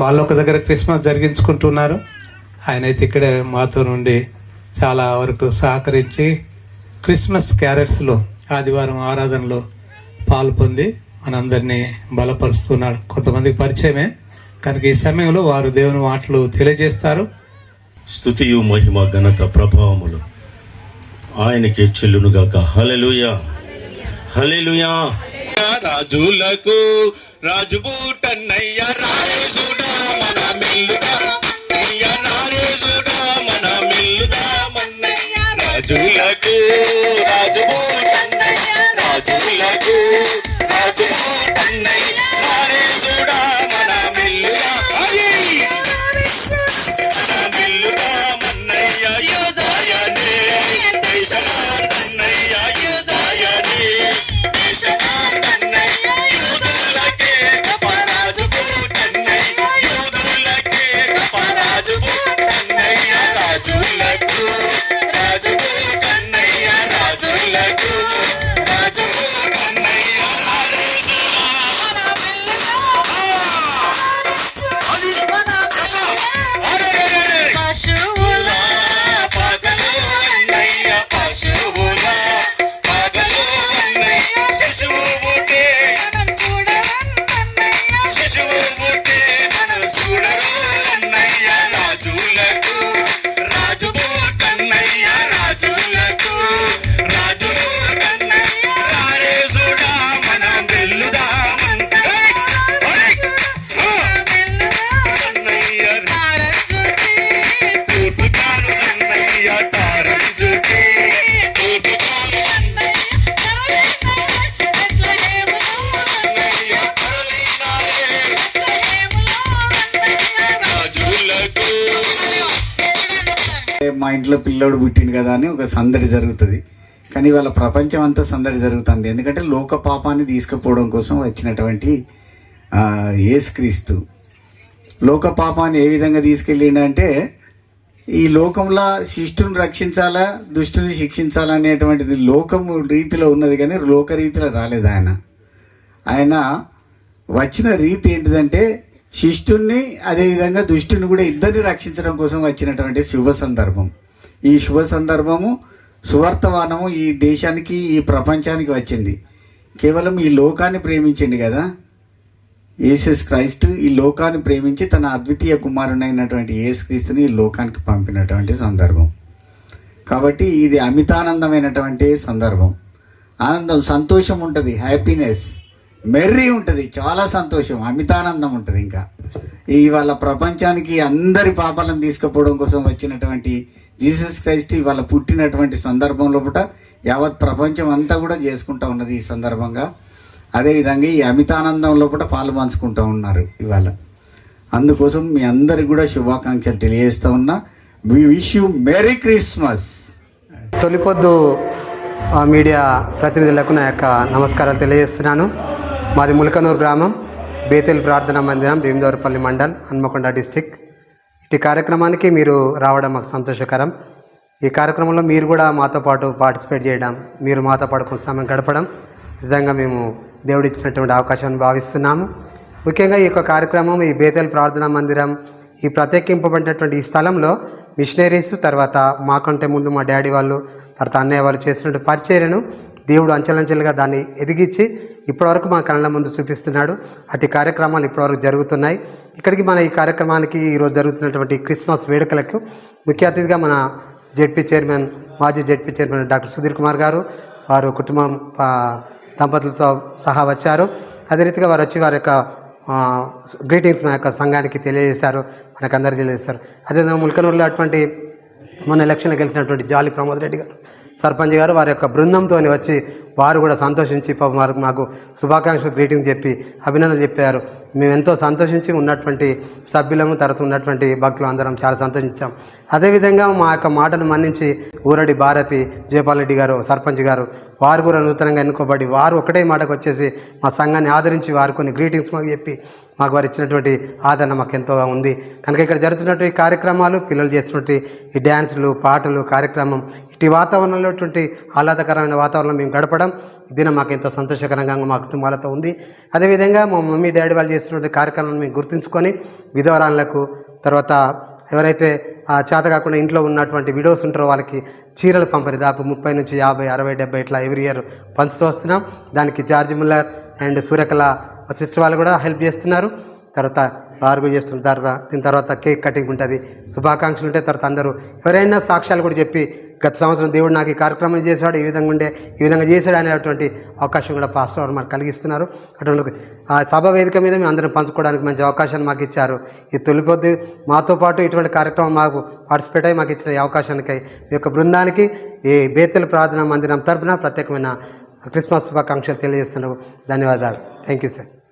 వాళ్ళు ఒక దగ్గర క్రిస్మస్ జరిగించుకుంటున్నారు. ఆయన అయితే ఇక్కడే మాతో నుండి చాలా వరకు సహకరించి క్రిస్మస్ క్యారెట్స్లో ఆదివారం ఆరాధనలో పాలు పొంది మనందరినీ బలపరుస్తున్నాడు. కొంతమందికి పరిచయమే కనుక ఈ సమయంలో వారు దేవుని మాటలు తెలియజేస్తారు. స్థుతియు మహిమ ఘనత ప్రభావములు. ఆయనకి చెల్లునుగాక. హలెలుయా హలెలుయా రాజులకు రాజుబూటన్నయ్య రారేజుడా మన మెల్లుగా అయ్య రారేజుడా మా ఇంట్లో పిల్లోడు పుట్టింది కదా అని ఒక సందడి జరుగుతుంది. కానీ వాళ్ళ ప్రపంచం అంతా సందడి జరుగుతుంది. ఎందుకంటే లోక పాపాన్ని తీసుకుపోవడం కోసం వచ్చినటువంటి యేసుక్రీస్తు. లోక పాపాన్ని ఏ విధంగా తీసుకెళ్ళిండంటే ఈ లోకంలో శిష్టుని రక్షించాలా దుష్టుని శిక్షించాలా అనేటువంటిది లోకము రీతిలో ఉన్నది కానీ లోక రీతిలో రాలేదు ఆయన. ఆయన వచ్చిన రీతి ఏంటిదంటే శిష్టుణ్ణి అదేవిధంగా దుష్టుని కూడా ఇద్దరిని రక్షించడం కోసం వచ్చినటువంటి శుభ సందర్భం. ఈ శుభ సందర్భము సువార్తవానము ఈ దేశానికి ఈ ప్రపంచానికి వచ్చింది. కేవలం ఈ లోకాన్ని ప్రేమించింది కదా? యేసస్ క్రైస్తు ఈ లోకాన్ని ప్రేమించి తన అద్వితీయ కుమారునైనటువంటి యేసు క్రీస్తుని ఈ లోకానికి పంపినటువంటి సందర్భం. కాబట్టి ఇది అమితానందమైనటువంటి సందర్భం. ఆనందం సంతోషం ఉంటుంది హ్యాపీనెస్ మెర్రీ ఉంటుంది చాలా సంతోషం అమితానందం ఉంటుంది ఇంకా. ఇవాళ ప్రపంచానికి అందరి పాపాలను తీసుకుపోవడం కోసం వచ్చినటువంటి జీసస్ క్రైస్ట్ ఇవాళ పుట్టినటువంటి సందర్భంలో పుట యావత్ ప్రపంచం అంతా కూడా చేసుకుంటా ఉన్నది ఈ సందర్భంగా. అదేవిధంగా ఈ అమితానందం లోపల పాలు పంచుకుంటూ ఉన్నారు ఇవాళ. అందుకోసం మీ అందరికి కూడా శుభాకాంక్షలు తెలియజేస్తూ ఉన్నా. We wish you merry Christmas తొలిపొద్దు ఆ, మీడియా ప్రతినిధులకు నా యొక్క నమస్కారాలు తెలియజేస్తున్నాను. మాది ములకనూరు గ్రామం. బేతెల్ ప్రార్థనా మందిరం భీమదవరపల్లి మండల్ హన్మకొండ డిస్టిక్. ఇటు కార్యక్రమానికి మీరు రావడం మాకు సంతోషకరం. ఈ కార్యక్రమంలో మీరు కూడా మాతో పాటు పార్టిసిపేట్ చేయడం మీరు మాతో పాటు కొంత సమయం గడపడం నిజంగా మేము దేవుడిచ్చినటువంటి అవకాశాన్ని భావిస్తున్నాము. ముఖ్యంగా ఈ యొక్క కార్యక్రమం ఈ బేతెల్ ప్రార్థనా మందిరం ఈ ప్రత్యేకింపబడినటువంటి ఈ స్థలంలో మిషనరీస్ తర్వాత మాకంటే ముందు మా డాడీ వాళ్ళు తర్వాత అన్నయ్య వాళ్ళు చేసినటువంటి పరిచర్యను దేవుడు అంచెలంచెలుగా దాన్ని ఎదిగించి ఇప్పటివరకు మా కళ్ళ ముందు చూపిస్తున్నాడు. అటు కార్యక్రమాలు ఇప్పటివరకు జరుగుతున్నాయి. ఇక్కడికి మన ఈ కార్యక్రమానికి ఈరోజు జరుగుతున్నటువంటి క్రిస్మస్ వేడుకలకు ముఖ్య అతిథిగా మన జెడ్పీ చైర్మన్ మాజీ ZP chairman doctor Sudhir Kumar గారు వారు కుటుంబం దంపతులతో సహా వచ్చారు. అదే రీతిగా వారు వచ్చి వారి యొక్క గ్రీటింగ్స్ మా యొక్క సంఘానికి తెలియజేశారు. మనకు అందరు తెలియజేశారు అదేవిధంగా ముల్కనూరులో అటువంటి మొన్న ఎలక్షన్లో గెలిచినటువంటి జాలి ప్రమోద్ రెడ్డి గారు. సర్పంచ్ గారు వారి యొక్క బృందంతో వచ్చి వారు కూడా సంతోషించి వారికి మాకు శుభాకాంక్షలు గ్రీటింగ్ చెప్పి అభినందనలు చెప్పారు. మేము ఎంతో సంతోషించి ఉన్నటువంటి సభ్యులము తర్వాత ఉన్నటువంటి భక్తులు అందరం చాలా సంతోషించాం. అదేవిధంగా మా యొక్క మాటను మన్నించి ఊరడి భారతి జయపాల్ రెడ్డి గారు సర్పంచ్ గారు వారు కూడా నూతనంగా ఎన్నుకోబడి వారు ఒకటే మాటకు వచ్చేసి మా సంఘాన్ని ఆదరించి వారు కొన్ని గ్రీటింగ్స్ మాకు చెప్పి మాకు వారు ఇచ్చినటువంటి ఆదరణ మాకు ఎంతో ఉంది. కనుక ఇక్కడ జరుగుతున్నటువంటి కార్యక్రమాలు పిల్లలు చేస్తున్నటువంటి ఈ డ్యాన్సులు పాటలు కార్యక్రమం ఇటు వాతావరణంలో ఆహ్లాదకరమైన వాతావరణం మేము గడపడం ఈ మాకు ఎంతో సంతోషకరంగా మా కుటుంబాలతో ఉంది. అదేవిధంగా మా మమ్మీ డాడీ వాళ్ళు చేస్తున్నటువంటి కార్యక్రమాలను మేము గుర్తుంచుకొని విధవరాళ్ళకు తర్వాత ఎవరైతే ఆ చేత కాకుండా ఇంట్లో ఉన్నటువంటి విడోస్ ఉంటారో వాళ్ళకి చీరలు పంపిణీ దాపు ముప్పై నుంచి యాభై అరవై డెబ్బై ఇట్లా ఎవ్రీ ఇయర్ పంచుతూ వస్తున్నాం. దానికి George Muller and Suryakala sister వాళ్ళు కూడా హెల్ప్ చేస్తున్నారు. తర్వాత వారు చేస్తున్న తర్వాత దీని తర్వాత కేక్ కటింగ్ ఉంటుంది. శుభాకాంక్షలు ఉంటాయి. తర్వాత అందరూ ఎవరైనా సాక్ష్యాలు కూడా చెప్పి గత సంవత్సరం దేవుడు నాకు ఈ కార్యక్రమం చేశాడు ఈ విధంగా ఉండే ఈ విధంగా చేశాడు అనేటువంటి అవకాశం కూడా పాస్టర్ వారు మాకు కలిగిస్తున్నారు. అటువంటి ఆ సభ వేదిక మీద మేము అందరం పంచుకోవడానికి మంచి అవకాశాన్ని మాకు ఇచ్చారు. ఈ తొలిపొద్దు మాతో పాటు ఇటువంటి కార్యక్రమం మాకు పార్టిసిపేట్ అయ్యి మాకు ఇచ్చిన ఈ అవకాశానికి ఈ యొక్క బృందానికి ఈ బేతల ప్రార్థన మందిరం తరపున ప్రత్యేకమైన క్రిస్మస్ శుభాకాంక్షలు తెలియజేస్తున్నాము ధన్యవాదాలు. Thank you, sir.